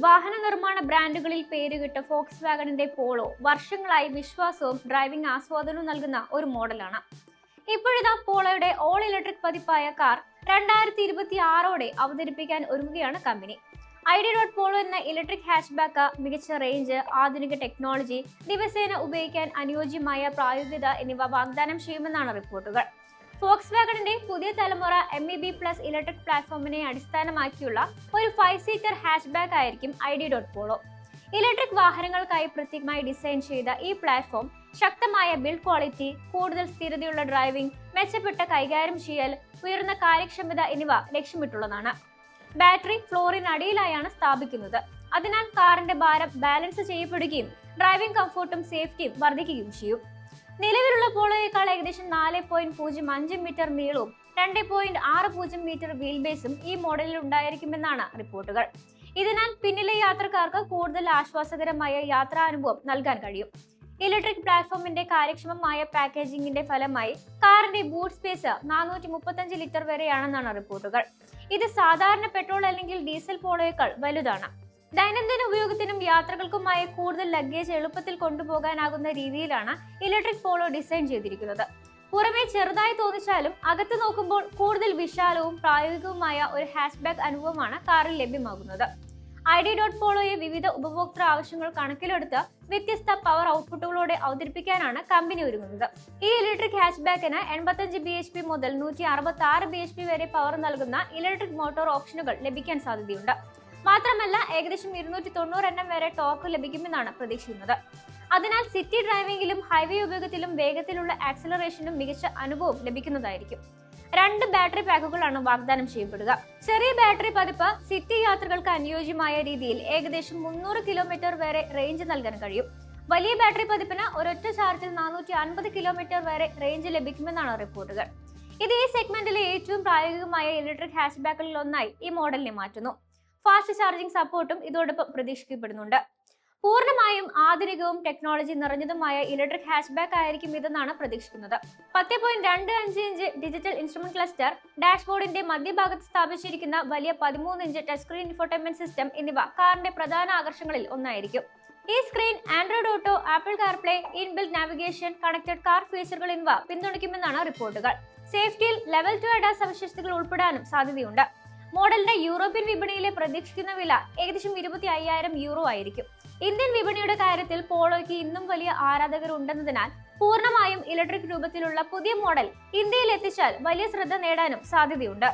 വാഹന നിർമ്മാണ ബ്രാൻഡുകളിൽ പേരുകിട്ട Fox വാഗണിന്റെ polo വർഷങ്ങളായി വിശ്വാസവും ഡ്രൈവിംഗ് ആസ്വാദനവും നൽകുന്ന ഒരു മോഡലാണ്. ഇപ്പോഴിതാ പോളോയുടെ ഓൾ ഇലക്ട്രിക് പതിപ്പായ കാർ രണ്ടായിരത്തി ഇരുപത്തി ആറോടെ അവതരിപ്പിക്കാൻ ഒരുങ്ങുകയാണ് കമ്പനി. ഐഡി ഡോട്ട് പോളോ എന്ന ഇലക്ട്രിക് ഹാച്ച്ബാക്ക് മികച്ച റേഞ്ച് ആധുനിക ടെക്നോളജി ദിവസേന ഉപയോഗിക്കാൻ അനുയോജ്യമായ പ്രായോഗികത എന്നിവ വാഗ്ദാനം ചെയ്യുമെന്നാണ് റിപ്പോർട്ടുകൾ. ഫോക്സ് വാഗണിന്റെ പുതിയ തലമുറ M E B plus electric പ്ലാറ്റ്ഫോമിനെ അടിസ്ഥാനമാക്കിയുള്ള ഒരു ഫൈവ് സീറ്റർ ഹാച്ച്ബാക്ക് ആയിരിക്കും I D dot Polo. Electric വാഹനങ്ങൾക്കായി പ്രത്യേകമായി ഡിസൈൻ ചെയ്ത ഈ പ്ലാറ്റ്ഫോം ശക്തമായ ബിൽഡ് ക്വാളിറ്റി കൂടുതൽ സ്ഥിരതയുള്ള ഡ്രൈവിംഗ് മെച്ചപ്പെട്ട കൈകാര്യം ചെയ്യൽ ഉയർന്ന കാര്യക്ഷമത എന്നിവ ലക്ഷ്യമിട്ടുള്ളതാണ്. ബാറ്ററി ഫ്ലോറിനടിയിലായാണ് സ്ഥാപിക്കുന്നത്. അതിനാൽ കാറിന്റെ ഭാരം ബാലൻസ് ചെയ്യപ്പെടുകയും ഡ്രൈവിംഗ് കംഫോർട്ടും സേഫ്റ്റിയും വർദ്ധിക്കുകയും ചെയ്യും. നിലവിലുള്ള പോളോയേക്കാൾ ഏകദേശം നാല് പോയിന്റ് പൂജ്യം അഞ്ച് മീറ്റർ നീളവും രണ്ട് പോയിന്റ് ആറ് പൂജ്യം മീറ്റർ വീൽ ബേസും ഈ മോഡലിൽ ഉണ്ടായിരിക്കുമെന്നാണ് റിപ്പോർട്ടുകൾ. ഇതിനാൽ പിന്നിലെ യാത്രക്കാർക്ക് കൂടുതൽ ആശ്വാസകരമായ യാത്രാനുഭവം നൽകാൻ കഴിയും. ഇലക്ട്രിക് പ്ലാറ്റ്ഫോമിന്റെ കാര്യക്ഷമമായ പാക്കേജിംഗിന്റെ ഫലമായി കാറിന്റെ ബൂട്ട് സ്പേസ് നാനൂറ്റി മുപ്പത്തഞ്ച് ലിറ്റർ വരെയാണെന്നാണ് റിപ്പോർട്ടുകൾ. ഇത് സാധാരണ പെട്രോൾ അല്ലെങ്കിൽ ഡീസൽ പോളോയേക്കാൾ വലുതാണ്. ദൈനംദിന ഉപയോഗത്തിനും യാത്രകൾക്കുമായി കൂടുതൽ ലഗേജ് എളുപ്പത്തിൽ കൊണ്ടുപോകാനാകുന്ന രീതിയിലാണ് ഇലക്ട്രിക് പോളോ ഡിസൈൻ ചെയ്തിരിക്കുന്നത്. പുറമെ ചെറുതായി തോന്നിച്ചാലും അകത്ത് നോക്കുമ്പോൾ കൂടുതൽ വിശാലവും പ്രായോഗികവുമായ ഒരു ഹാച്ച്ബാക്ക് അനുഭവമാണ് കാറിൽ ലഭ്യമാകുന്നത്. ഐ ഡി ഡോട്ട് പോളോയെ വിവിധ ഉപഭോക്തൃ ആവശ്യങ്ങൾ കണക്കിലെടുത്ത് വ്യത്യസ്ത പവർ ഔട്ട്പുട്ടുകളോടെ അവതരിപ്പിക്കാനാണ് കമ്പനി ഒരുങ്ങുന്നത്. ഈ ഇലക്ട്രിക് ഹാച്ച്ബാക്കിന് എൺപത്തഞ്ച് ബി എച്ച് പി മുതൽ നൂറ്റി അറുപത്തി ആറ് ബി എച്ച് പി വരെ പവർ നൽകുന്ന ഇലക്ട്രിക് മോട്ടോർ ഓപ്ഷനുകൾ ലഭിക്കാൻ സാധ്യതയുണ്ട്. മാത്രമല്ല ഏകദേശം ഇരുന്നൂറ്റി തൊണ്ണൂറ് എണ്ണം വരെ ടോക്ക് ലഭിക്കുമെന്നാണ് പ്രതീക്ഷിക്കുന്നത്. അതിനാൽ സിറ്റി ഡ്രൈവിംഗിലും ഹൈവേ ഉപയോഗത്തിലും വേഗത്തിലുള്ള ആക്സിലറേഷനും മികച്ച അനുഭവം ലഭിക്കുന്നതായിരിക്കും. രണ്ട് ബാറ്ററി പാക്കുകളാണ് വാഗ്ദാനം ചെയ്യപ്പെടുക. ചെറിയ ബാറ്ററി പതിപ്പ് സിറ്റി യാത്രകൾക്ക് അനുയോജ്യമായ രീതിയിൽ ഏകദേശം മുന്നൂറ് കിലോമീറ്റർ വരെ റേഞ്ച് നൽകാൻ കഴിയും. വലിയ ബാറ്ററി പതിപ്പിന് ഒരൊറ്റ ചാർജിൽ നാനൂറ്റി അൻപത് കിലോമീറ്റർ വരെ റേഞ്ച് ലഭിക്കുമെന്നാണ് റിപ്പോർട്ടുകൾ. ഇത് ഈ സെഗ്മെന്റിലെ ഏറ്റവും പ്രായോഗികമായ ഇലക്ട്രിക് ഹാച്ച്ബാക്കുകളിൽ ഒന്നായി ഈ മോഡലിനെ മാറ്റുന്നു. ഫാസ്റ്റ് ചാർജിംഗ് സപ്പോർട്ടും ഇതോടൊപ്പം പ്രതീക്ഷിക്കപ്പെടുന്നുണ്ട്. പൂർണമായും ആധുനികവും ടെക്നോളജി നിറഞ്ഞതുമായ ഇലക്ട്രിക് ഹാച്ച്ബാക്ക് ആയിരിക്കും ഇതെന്നാണ് പ്രതീക്ഷിക്കുന്നത്. പത്ത് പോയിന്റ് രണ്ട് അഞ്ച് ഇഞ്ച് ഡിജിറ്റൽ ഇൻസ്ട്രുമെന്റ് ക്ലസ്റ്റർ ഡാഷ്ബോർഡിന്റെ മധ്യഭാഗത്ത് സ്ഥാപിച്ചിരിക്കുന്ന വലിയ പതിമൂന്ന് inch touch screen infotainment system എന്നിവ കാറിന്റെ പ്രധാന ആകർഷണങ്ങളിൽ ഒന്നായിരിക്കും. ഈ screen Android Auto Apple CarPlay inbuilt navigation connected car ഫീച്ചറുകൾ എന്നിവ പിന്തുണയ്ക്കുമെന്നാണ് റിപ്പോർട്ടുകൾ. സേഫ്റ്റിയിൽ ലെവൽ ടു അഡാ സവിശേഷതകൾ ഉൾപ്പെടാനും സാധ്യതയുണ്ട്. മോഡലിന്റെ യൂറോപ്യൻ വിപണിയിലെ പ്രതീക്ഷിക്കുന്ന വില ഏകദേശം ഇരുപത്തി അയ്യായിരം യൂറോ ആയിരിക്കും. ഇന്ത്യൻ വിപണിയുടെ കാര്യത്തിൽ പോളോയ്ക്ക് ഇന്നും വലിയ ആരാധകർ ഉണ്ടെന്നതിനാൽ പൂർണമായും ഇലക്ട്രിക് രൂപത്തിലുള്ള പുതിയ മോഡൽ ഇന്ത്യയിൽ എത്തിച്ചാൽ വലിയ ശ്രദ്ധ നേടാനും സാധ്യതയുണ്ട്.